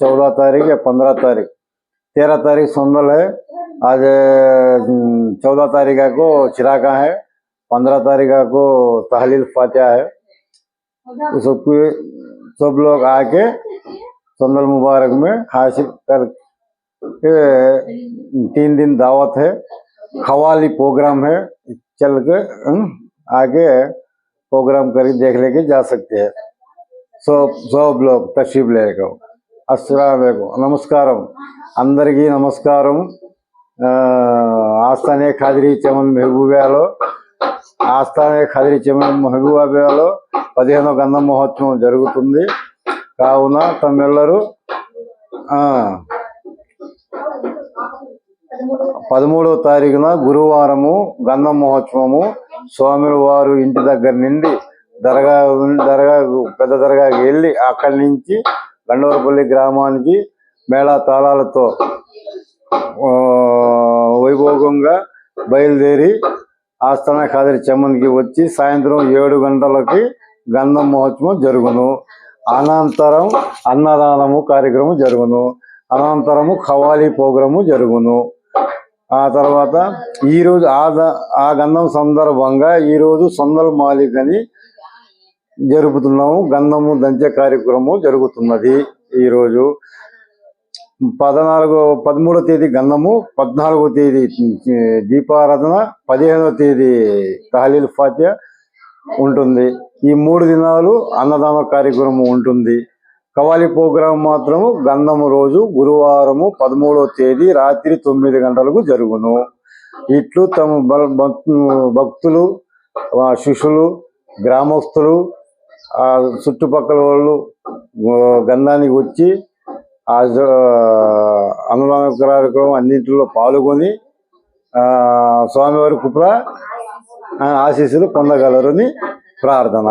चौदह तारीख या पंद्रह तारीख? तेरह तारीख सोनल है। आज चौदह तारीख को चिराका है, पंद्रह तारीख को तहलील फातिया है। तो सबको सब लोग आके संदल मुबारक में हासिल कर के तीन दिन दावत है, खवाली प्रोग्राम है, चल के आगे प्रोग्राम कर देख लेके जा सकते हैं। सब सब लोग तशीफ लेकर असल नमस्कार अंदर की नमस्कार ఆస్థానే ఖాదిరి చమన్ మెహబూబాలో ఆస్థానే ఖాదరీ చమన్ మెహబూబాలో పదిహేనో గంధం మహోత్సవం జరుగుతుంది. కావున తమ్మెల్లరూ ఆ, పదమూడవ తారీఖున గురువారము గంధం మహోత్సవము. స్వాముల వారు ఇంటి దగ్గర నుండి దర్గా దర్గా పెద్ద దర్గాకి వెళ్ళి అక్కడి నుంచి గండవరపల్లి గ్రామానికి మేళా తాళాలతో వైభోగంగా బయలుదేరి ఆస్థాన ఖాదరి చెమ్మన్కి వచ్చి సాయంత్రం ఏడు గంటలకి గంధం మహోత్సవం జరుగును. అనంతరం అన్నదానము కార్యక్రమం జరుగును. అనంతరము ఖవాలీ ప్రోగ్రాము జరుగును. ఆ తర్వాత ఈరోజు ఆ ఆ గంధం సందర్భంగా ఈరోజు సొందల మాలిక్ అని జరుపుతున్నాము. గంధము దంచే కార్యక్రమం జరుగుతున్నది ఈరోజు. పద్నాలుగో పదమూడో తేదీ గంధము పద్నాలుగో తేదీ దీపారాధన పదిహేనో తేదీ తహలీల్ ఫాత్య ఉంటుంది. ఈ మూడు దినాలు అన్నదాన కార్యక్రమం ఉంటుంది. కవాలి ప్రోగ్రాం మాత్రము గంధము రోజు గురువారము పదమూడవ తేదీ రాత్రి తొమ్మిది గంటలకు జరుగును. ఇట్లు తమ భక్- భక్తులు శిష్యులు గ్రామస్తులు చుట్టుపక్కల వాళ్ళు గంధానికి వచ్చి ఆ అనుమాన అన్నదాన కార్యక్రమం అన్నింటిలో పాల్గొని ఆ, స్వామివారి కుప్ర ఆశీస్సులు పొందగలరని ప్రార్థన.